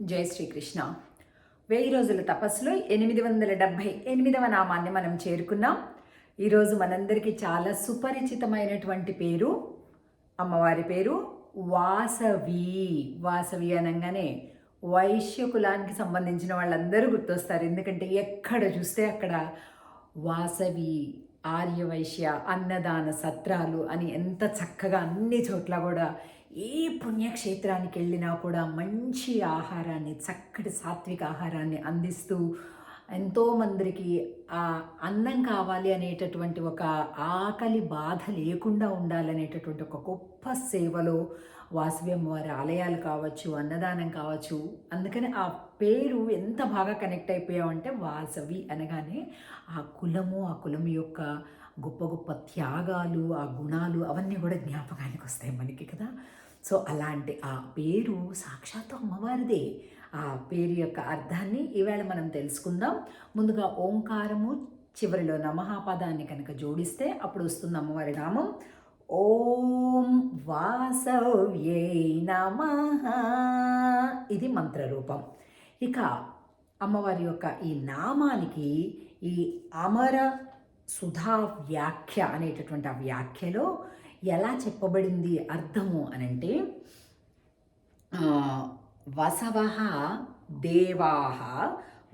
జై శ్రీకృష్ణ. వెయ్యి రోజుల తపస్సులో ఎనిమిది వందల డెబ్భై ఎనిమిదవ నామాన్ని మనం చేరుకున్నాం. ఈరోజు మనందరికీ చాలా సుపరిచితమైనటువంటి పేరు అమ్మవారి పేరు వాసవి. వాసవి అనగానే వైశ్య కులానికి సంబంధించిన వాళ్ళందరూ గుర్తొస్తారు. ఎందుకంటే ఎక్కడ చూస్తే అక్కడ వాసవి ఆర్యవైశ్య అన్నదాన సత్రాలు అని ఎంత చక్కగా అన్ని చోట్ల కూడా ఏ పుణ్యక్షేత్రానికి వెళ్ళినా కూడా మంచి ఆహారాన్ని చక్కటి సాత్విక ఆహారాన్ని అందిస్తూ ఎంతోమందికి ఆ అన్నం కావాలి అనేటటువంటి ఒక ఆకలి బాధ లేకుండా ఉండాలనేటటువంటి ఒక గొప్ప సేవలో వాసవి వారి ఆలయాలు కావచ్చు అన్నదానం కావచ్చు అందుకని ఆ పేరు ఎంత బాగా కనెక్ట్ అయిపోయామంటే వాసవి అనగానే ఆ కులము ఆ కులం యొక్క గొప్ప గొప్ప త్యాగాలు ఆ గుణాలు అవన్నీ కూడా జ్ఞాపకానికి వస్తాయి మనకి కదా. సో అలాంటి ఆ పేరు సాక్షాత్తు అమ్మవారిదే. ఆ పేరు యొక్క అర్థాన్ని ఈవేళ మనం తెలుసుకుందాం. ముందుగా ఓంకారము చివరిలో నమహాపదాన్ని కనుక జోడిస్తే అప్పుడు వస్తుంది అమ్మవారి నామం. ఓం వాసవ్యై నమ ఇది మంత్రరూపం. ఇక అమ్మవారి యొక్క ఈ నామానికి ఈ అమర సుధా వ్యాఖ్య అనేటటువంటి ఆ వ్యాఖ్యలో ఎలా చెప్పబడింది అర్థము అనంటే వసవ దేవాः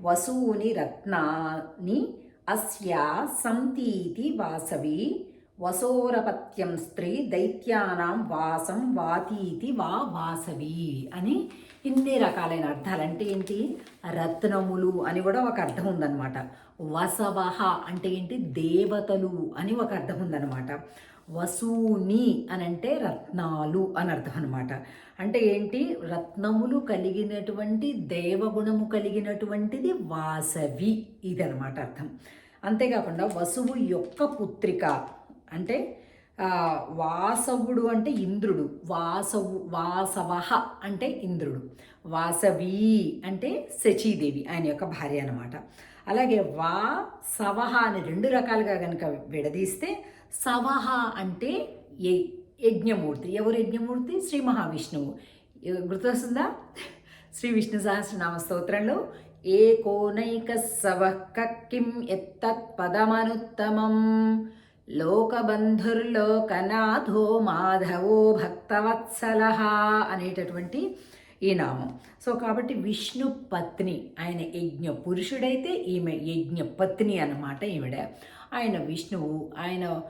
వసూని రత్నాని అస్యా సంతీతి వాసవి వసోరపత్యం స్త్రీ దైత్యానాం వాసం వాతీతి వా వాసవి అని ఇన్ని రకాలైన అర్థాలు. అంటే ఏంటి? రత్నములు అని కూడా ఒక అర్థం ఉందన్నమాట. వసవహ అంటే ఏంటి? దేవతలు అని ఒక అర్థం ఉందన్నమాట. వసూని అని అంటే రత్నాలు అని అర్థం అనమాట అంటే ఏంటి? రత్నములు కలిగినటువంటి దేవగుణము కలిగినటువంటిది వాసవి. ఇది అనమాట అర్థం. అంతేకాకుండా వసువు యొక్క పుత్రిక అంటే వాసవుడు అంటే ఇంద్రుడు. వాసవు వాసవ అంటే ఇంద్రుడు. వాసవి అంటే శచీదేవి ఆయన యొక్క భార్య అనమాట అలాగే వా సవహ అని రెండు రకాలుగా కనుక విడదీస్తే సవహ అంటే యజ్ఞమూర్తి. ఎవరు యజ్ఞమూర్తి? శ్రీ మహావిష్ణువు. గుర్తొస్తుందా? శ్రీ విష్ణు సహస్రనామ స్తోత్రంలో ఏకోనైక సవ కిం ఎత్తత్ పదమనుత్తమం. లోకబంధుర్లోకనాథో మాధవో భక్తవత్సల అనేటటువంటి ఈ నామం. సో కాబట్టి విష్ణు పత్ని ఆయన యజ్ఞ పురుషుడైతే ఈమె యజ్ఞ పత్ని అన్నమాట ఈవిడ. ఆయన విష్ణువు ఆయన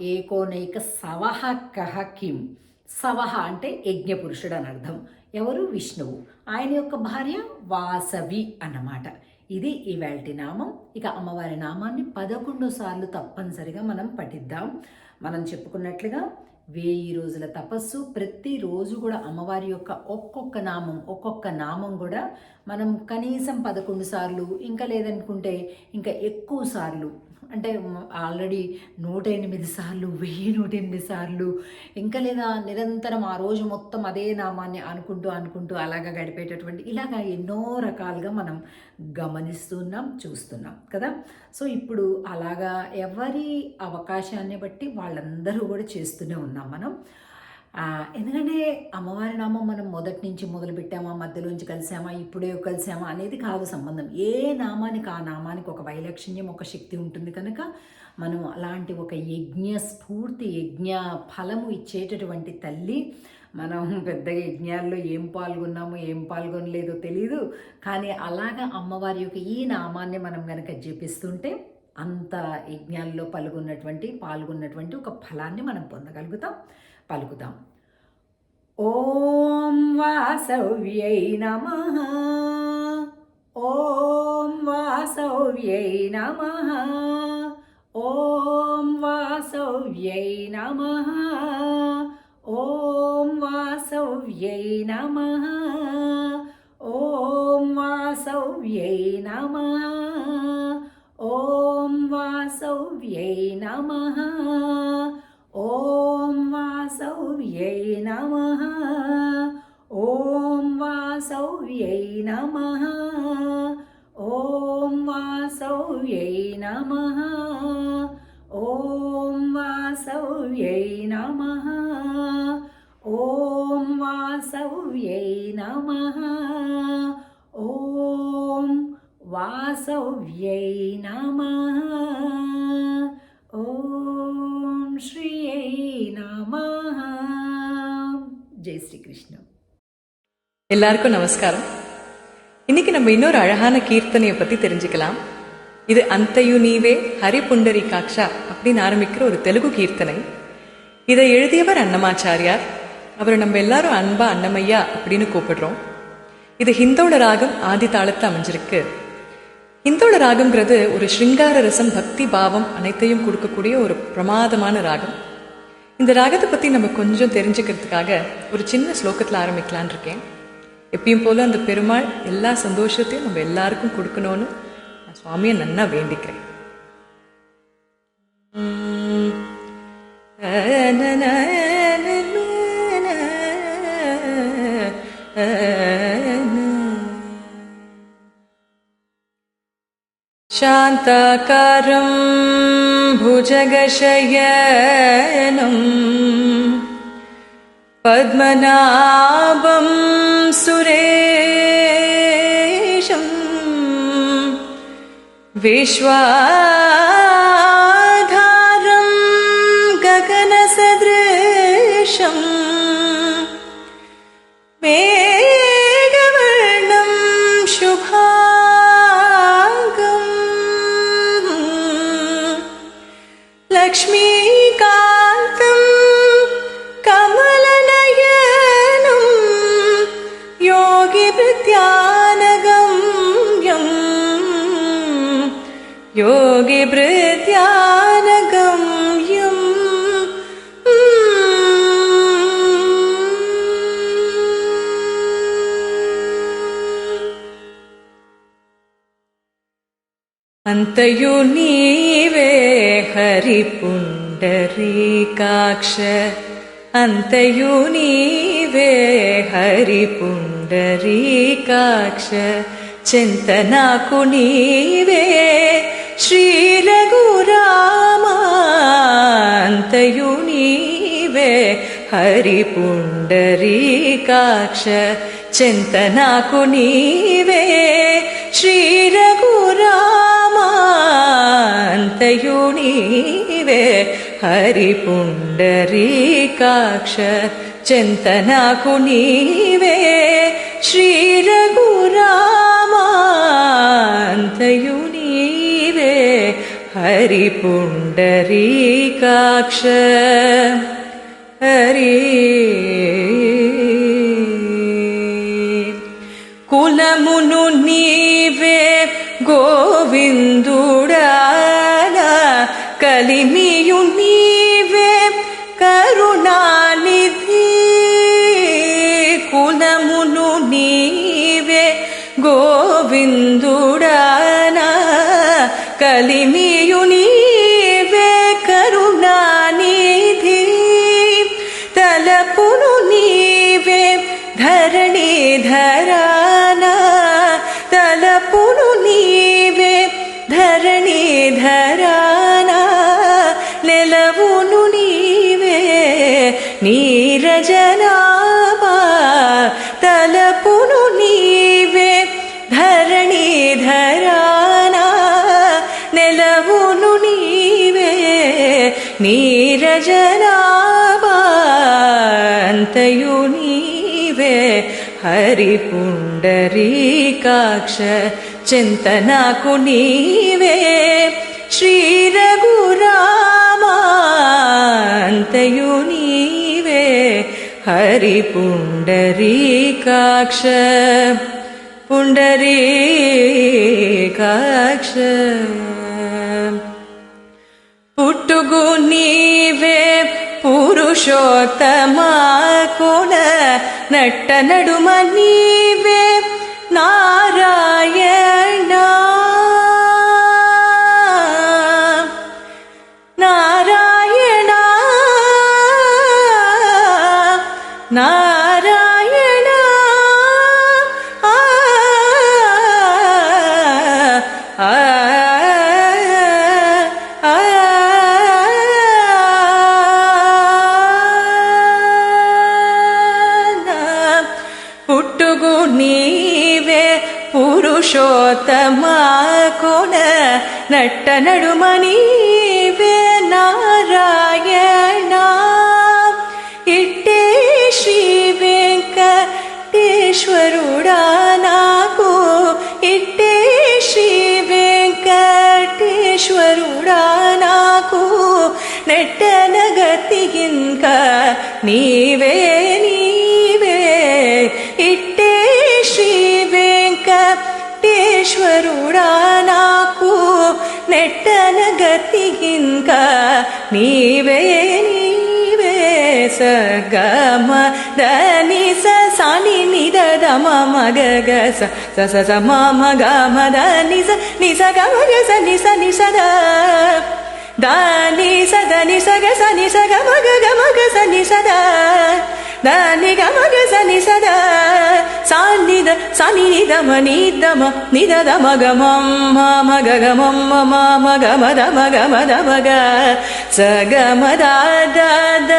ఏకోనైక సవహ కహ కిం. సవహ అంటే యజ్ఞ పురుషుడు అని అర్థం. ఎవరు? విష్ణువు. ఆయన యొక్క భార్య వాసవి అన్నమాట. ఇది ఈవేల్టి నామం. ఇక అమ్మవారి నామాన్ని పదకొండు సార్లు తప్పనిసరిగా మనం పఠిద్దాం. మనం చెప్పుకున్నట్లుగా వెయ్యి రోజుల తపస్సు. ప్రతిరోజు కూడా అమ్మవారి యొక్క ఒక్కొక్క నామం ఒక్కొక్క నామం కూడా మనం కనీసం పదకొండు సార్లు ఇంకా లేదనుకుంటే ఇంకా ఎక్కువ సార్లు అంటే ఆల్రెడీ నూట ఎనిమిది సార్లు వెయ్యి నూట ఎనిమిది సార్లు ఇంకా లేదా నిరంతరం ఆ రోజు మొత్తం అదే నామాన్ని అనుకుంటూ అనుకుంటూ అలాగా గడిపేటటువంటి ఇలాగా ఎన్నో రకాలుగా మనం గమనిస్తున్నాం చూస్తున్నాం కదా? సో ఇప్పుడు అలాగా ఎవరి అవకాశాన్ని బట్టి వాళ్ళందరూ కూడా చేస్తూనే ఉన్నాం మనం. ఎందుకంటే అమ్మవారి నామం మనం మొదటి నుంచి మొదలుపెట్టామా మధ్యలోంచి కలిసామా ఇప్పుడే కలిసామా అనేది కాదు సంబంధం. ఏ నామానికి ఆ నామానికి ఒక వైలక్షణ్యం ఒక శక్తి ఉంటుంది కనుక మనం అలాంటి ఒక యజ్ఞ స్ఫూర్తి యజ్ఞ ఫలము ఇచ్చేటటువంటి తల్లి మనం పెద్ద యజ్ఞాల్లో ఏం పాల్గొన్నామో ఏం పాల్గొనలేదో తెలియదు కానీ అలాగా అమ్మవారి యొక్క ఈ నామాన్ని మనం కనుక జపిస్తుంటే అంత యజ్ఞాల్లో పాల్గొన్నటువంటి పాల్గొన్నటువంటి ఒక ఫలాన్ని మనం పొందగలుగుతాం. పలుకుదాం. ఓం వాసవ్యై నమ. ఓం వాసవ్యై నమ. ఓం వాసవ్యై నమ. ఓం వాసవ్యై నమ. ఓం వాసవ్యై నమ. ఓం వాసవ్యై నమ. ॐ वासव्यै नमः ॐ वासव्यै नमः ॐ वासव्यै नमः ॐ वासव्यै नमः ॐ वासव्यै नमः ॐ वासव्यै नमः ॐ நமஹ ஜெய் ஸ்ரீ கிருஷ்ணா எல்லாருக்கும் நமஸ்காரம். இன்னைக்கு நம்ம இன்னொரு அழகான கீர்த்தனையை பத்தி தெரிஞ்சுக்கலாம். இது அந்தையு நீவே ஹரிபுண்டரி காக்ஷா அப்படின்னு ஆரம்பிக்கிற ஒரு தெலுங்கு கீர்த்தனை. இதை எழுதியவர் அன்னமாச்சாரியார். அவரை நம்ம எல்லாரும் அன்பா அன்னமையா அப்படின்னு கூப்பிடுறோம். இது ஹிந்தோட ராகம் ஆதி தாளத்தில் அமைஞ்சிருக்கு. ஹிந்தோட ராகம்ங்கிறது ஒரு ஸ்ருங்கார ரசம் பக்தி பாவம் அனைத்தையும் கொடுக்கக்கூடிய ஒரு பிரமாதமான ராகம். இந்த ராகத்தை பத்தி நம்ம கொஞ்சம் தெரிஞ்சுக்கிறதுக்காக ஒரு சின்ன ஸ்லோகத்துல ஆரம்பிக்கலான் இருக்கேன். எப்பயும் போல அந்த பெருமாள் எல்லா சந்தோஷத்தையும் நம்ம எல்லாருக்கும் கொடுக்கணும்னு நான் சுவாமியை நன்னா வேண்டிக்கிறேன். சாந்தாக்காரம் जगशयनम् पद्मनाभं सुरेशम् विश्वा అంతయు నీవే హరి పుండరీకాక్ష అంతయు నీవే హరి పుండరీకాక్ష చింతనాకు నీవే శ్రీ రఘురామ అంతయు నీవే హరి పుండరీకాక్ష చింతనాకు నీవే శ్రీ రఘురామాంతయు నీవే హరి పుండరీకాక్ష చింతనాకు నీవే శ్రీ రఘురామాంతయు నీవే హరి పుండరీకాక్ష హరి కులమును నీవే గోవిందుడాల నీరజనాభాంతయు నీవే హరిపుండరీకాక్ష చింతనాకు నీవే శ్రీరఘురామాంతయు నీవే హరిపుండరీకాక్ష పుండరీకాక్ష పుట్టుగు నీవే పురుషోత్తమా కుల నట్ట నడుమ నీవే నారాయణ. నారాయణ నారాయణ. పుట్టుగు పురుషోత్తమ కోన నట్ట నడుమనీవే నారాయణ ఇట్టే శ్రీ వెంకటేశ్వరుడా నాకు ఇట్టే శ్రీ వెంకటేశ్వరుడా నాకు నెట్టనగతి ఇంక నెట్టనగతి ఇంక నీవే నీవే సగమ దని స సాని నిద దమ మగ గ స. స స స మ మ గ మ ద ని స ని స గ మ గ స ని స ని స ద. ದ ನಿ ಗ ಮ ಗ ಸ ನಿ ಸ ದ ಸಾ ನಿ ದ ಸ ನಿ ನಿ ದ ಮ ನಿ ದ ಮ ನಿ ದ ದ ಮ ಗ ಮ ಮ ಮ ಗ ಗ ಮ ಮ ಮ ಮ ಗ ಮ ದ ಮ ಗ ಮ ದ ಮ ಗ ಸ ಗ ಮ ದ ದ ದ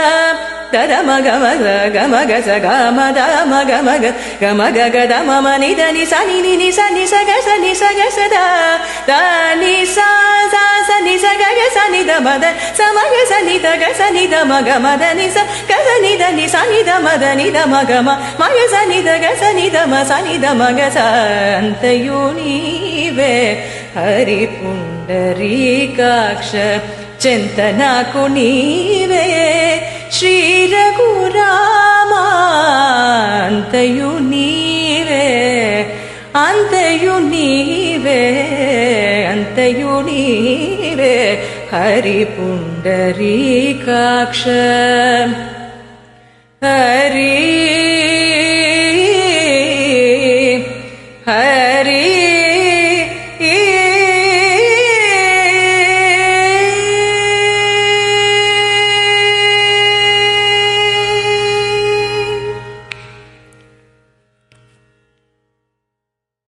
గ మ మ మ మ గ మ ద మ గ మ ద మ గ స గ మ ద ద ద ద ద మ గ మ గ గ మ గ స గ మ ద మ గ మ గ గ మ గ గ ద మ మ ని ద ని స ని ని ని స ని స గ స ని స గ స ద ద ని స స స ని స గ గ స ని ద మ ద స మ గ స ని ద గ స ని ద మ గ మ ద ని స గ స ని ద ని స ని ద మ ద ని ద మ గ మ మ గ స ని ద గ స ని ద మ స ని ద మ గ స అంతయు నీవే హరి పుండరీకాక్ష చింతనకు నీవే శ్రీ రఘురామా అంతయు నీవే అంతయు నీవే అంతయు నీవే హరి పుండరీకాక్ష హరి హరి